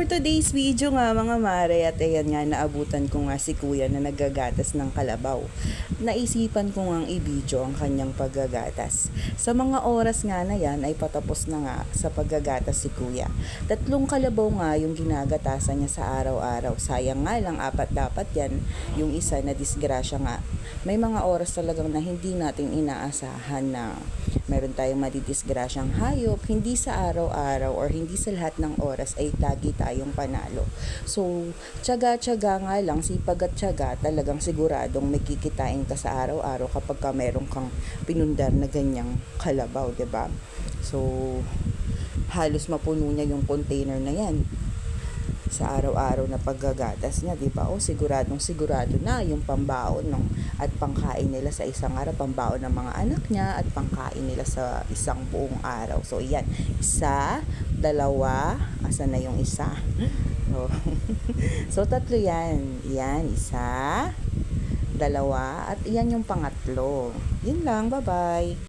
today's video nga mga mare at ayan nga naabutan ko nga si kuya na naggagatas ng kalabaw. Naisipan ko nga i-video ang kanyang paggagatas. Sa mga oras nga na yan ay patapos na nga sa paggagatas si kuya. Tatlong kalabaw nga yung ginagatasan niya sa araw-araw. Sayang nga lang apat dapat yan. Yung isa na disgrasya nga. May mga oras talagang na hindi natin inaasahan na meron tayong madidisgrasyang hayop. Hindi sa araw-araw or hindi sa lahat ng oras ay lagi tayong panalo. So, tsaga-tsaga nga lang, sipag at tsaga, talagang siguradong may kikitain ka sa araw-araw kapag ka meron kang pinundar na ganyang kalabaw, ba? So, halos mapuno niya yung container na yan sa araw-araw na paggagatas niya, 'di ba? O siguradong sigurado na yung pambaon ng at pangkain nila sa isang araw, pambaon ng mga anak niya at pangkain nila sa isang buong araw. So, iyan. Isa, dalawa, asa na yung isa? So, so tatlo yan. Yan, isa, dalawa, at iyan yung pangatlo. Yun lang, bye-bye.